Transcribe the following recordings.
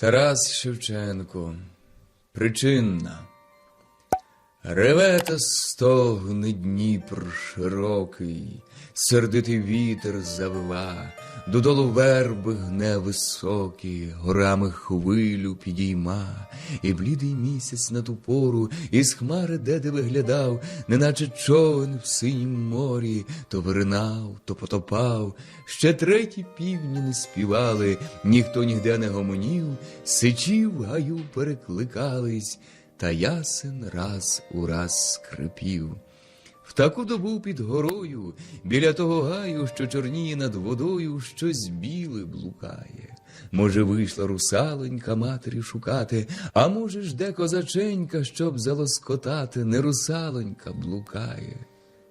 Тарас Шевченко. Причинна. Реве та стогне Дніпр широкий, сердитий вітер завива, додолу верби гне високі, горами хвилю підійма, і блідий місяць на ту пору із хмари деде виглядав, неначе човен в синім морі, то виринав, то потопав, ще треті півні не співали, ніхто нігде не гомонів, сичі в гаю перекликались та ясен раз у раз скрипів. В таку добу під горою, біля того гаю, що чорніє над водою, щось біле блукає. Може, вийшла русалонька матері шукати, а може, жде козаченька, щоб залоскотати, не русалонька блукає.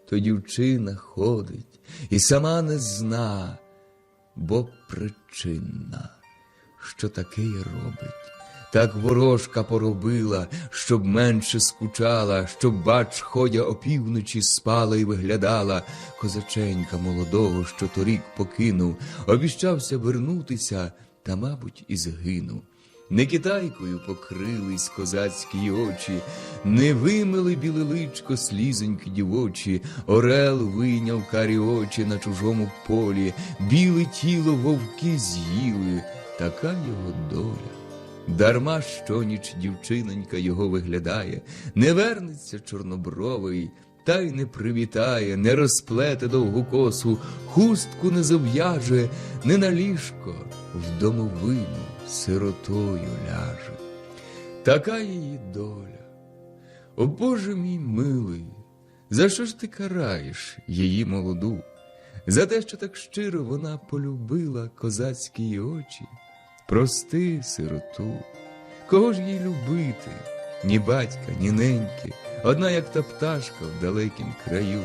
То дівчина ходить і сама не зна, бо причинна, що таке робить. Так ворожка поробила, щоб менше скучала, щоб, бач, ходя опівночі спала і виглядала. Козаченька молодого, що торік покинув, обіщався вернутися, та, мабуть, і згинув. Не китайкою покрились козацькі очі, не вимили біле личко слізоньки дівочі, орел вийняв карі очі на чужому полі, біле тіло вовки з'їли, така його доля. Дарма щоніч дівчинонька його виглядає, не вернеться чорнобровий, та й не привітає, не розплете довгу косу, хустку не зав'яже, не на ліжко в домовину сиротою ляже. Така її доля. О Боже мій милий, за що ж ти караєш її молоду? За те, що так щиро вона полюбила козацькі очі. Прости, сироту, кого ж їй любити? Ні батька, ні неньки, одна, як та пташка в далекім краю.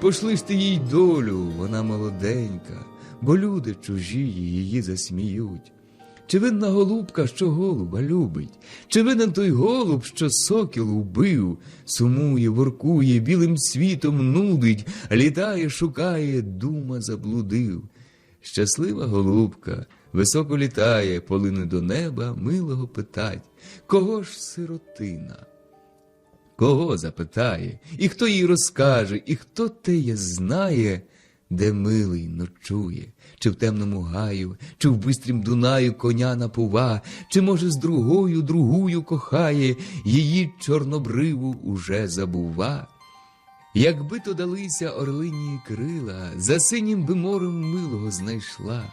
Пошли ж ти їй долю, вона молоденька, бо люди чужі її засміють. Чи винна голубка, що голуба любить? Чи винен той голуб, що сокіл убив, сумує, воркує, білим світом нудить, літає, шукає, дума заблудив. Щаслива голубка, високо літає, полине до неба, милого питать, кого ж сиротина? Кого запитає, і хто їй розкаже, і хто теє знає, де милий ночує, чи в темному гаю, чи в бистрім Дунаю коня напува, чи, може, з другою другую кохає, її чорнобриву уже забува. Якби то далися орлині крила, за синім би морем милого знайшла,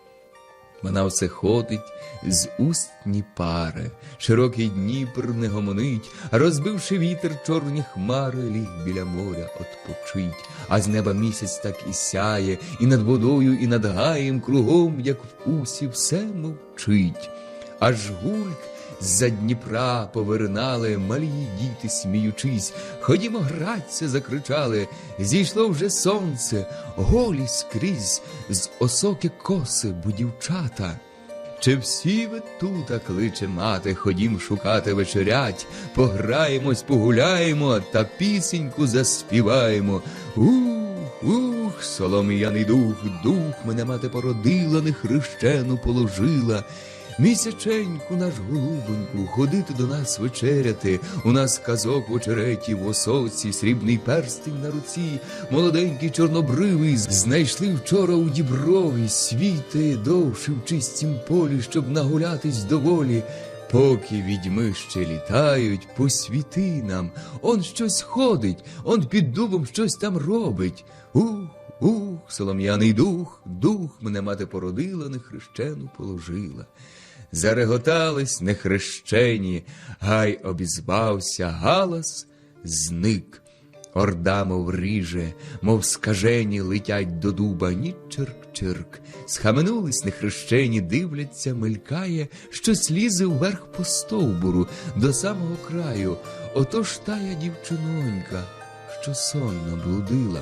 Вона все ходить з устні пари, широкий Дніпр не гомонить, розбивши вітер чорні хмари, ліг біля моря отпочить, а з неба місяць так і сяє, і над водою, і над гаєм кругом, як в усі, все мовчить. Аж гульк з-за Дніпра повиринали малі діти, сміючись. Ходімо граться, закричали. Зійшло вже сонце, голі скрізь, з осоки коси будівчата. Чи всі ви тута кличе мати, ходім шукати вечерять, пограємось, погуляємо та пісеньку заспіваємо. Ух, ух, солом'яний дух, дух мене мати породила, не хрещену положила. Місяченьку наш голубоньку, ходити до нас вечеряти. У нас казок в очереті, в осоці, срібний перстень на руці, молоденький чорнобривий, знайшли вчора у діброві, світи довше в чистім полі, щоб нагулятись доволі. Поки відьми ще літають, посвіти нам, он щось ходить, он під дубом щось там робить. Ух, ух, солом'яний дух, дух мене мати породила, нехрещену положила. Зареготались нехрещені, гай обізвався, галас зник. Орда, мов ріже, мов скажені, летять до дуба, ні чирк-чирк. Схаменулись нехрещені, дивляться, мелькає, що слізе вверх по стовбуру до самого краю. Отож тая дівчинонька, що сонно блудила,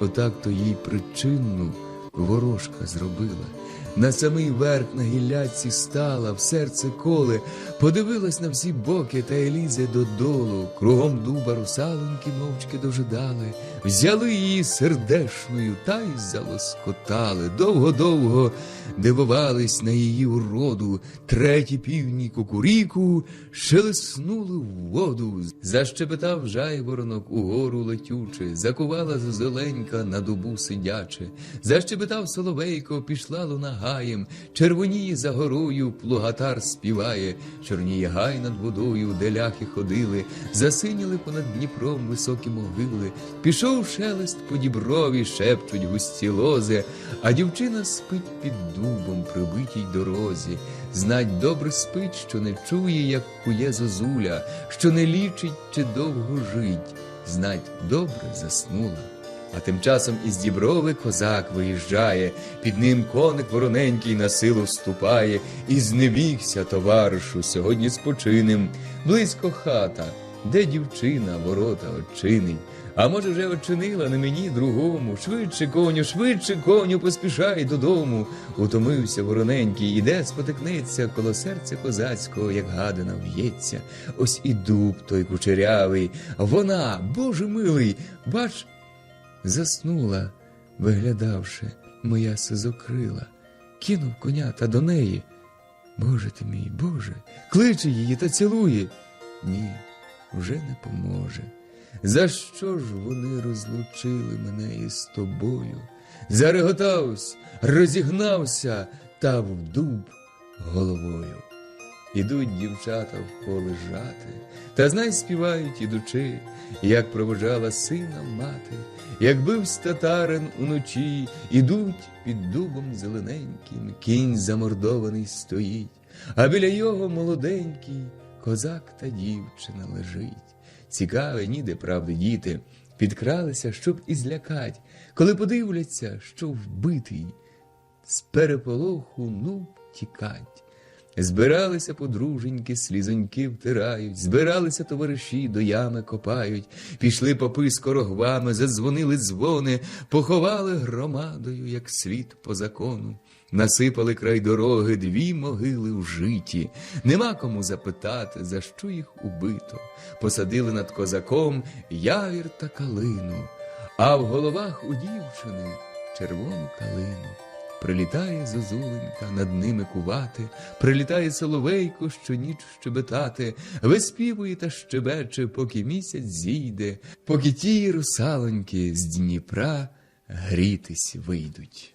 отак то їй причинну ворожка зробила. На самий верх на гілляці стала, в серце коле, подивилась на всі боки та й лізе додолу. Кругом дуба русалоньки мовчки дожидали, взяли її сердешною та й залоскотали. Довго-довго дивувались на її уроду. Треті півні кукуріку шелеснули в воду. Защепетав жайворонок угору летючи, закувала зеленька на дубу сидячи. Защебетав соловейко, пішла луна гаєм, червоніє за горою, плугатар співає, чорніє гай над водою, де ляхи ходили, засиніли понад Дніпром високі могили, пішов шелест по діброві, шепчуть густі лози, а дівчина спить під дубом, прибитій дорозі. Знать добре спить, що не чує, як кує зозуля, що не лічить чи довго жить, знать добре заснула. А тим часом із діброви козак виїжджає, під ним коник вороненький на силу вступає, і знемігся, товаришу, сьогодні спочинем. Близько хата, де дівчина ворота очинить. А може, вже очинила не мені другому. Швидше, коню, швидше, коню, поспішай додому. Утомився вороненький, іде, спотикнеться коло серця козацького, як гадина в'ється. Ось і дуб той кучерявий. Вона, Боже милий, бач, заснула, виглядавши, моя сизокрила, кинув коня та до неї. Боже ти мій, Боже, кличе її та цілує. Ні, вже не поможе. За що ж вони розлучили мене із тобою? Зареготавсь, розігнався та в дуб головою. Ідуть дівчата в поле жати, та знай співають ідучи, як проводжала сина мати, як бивсь татарин уночі, ідуть під дубом зелененьким, кінь замордований стоїть, а біля його молоденький козак та дівчина лежить. Цікаве, ніде правди діти, підкралися, щоб і злякать, коли подивляться, що вбитий, з переполоху ну тікать. Збиралися подруженьки, слізоньки втирають, збиралися товариші, до ями копають, пішли попи з корогвами, задзвонили дзвони, поховали громадою, як слід по закону. Насипали край дороги дві могили в житі. Нема кому запитати, за що їх убито. Посадили над козаком явір та калину, а в головах у дівчини червону калину. Прилітає зозуленька над ними кувати, прилітає соловейко що ніч щебетати, виспівує та щебече, поки місяць зійде, поки ті русалоньки з Дніпра грітись вийдуть.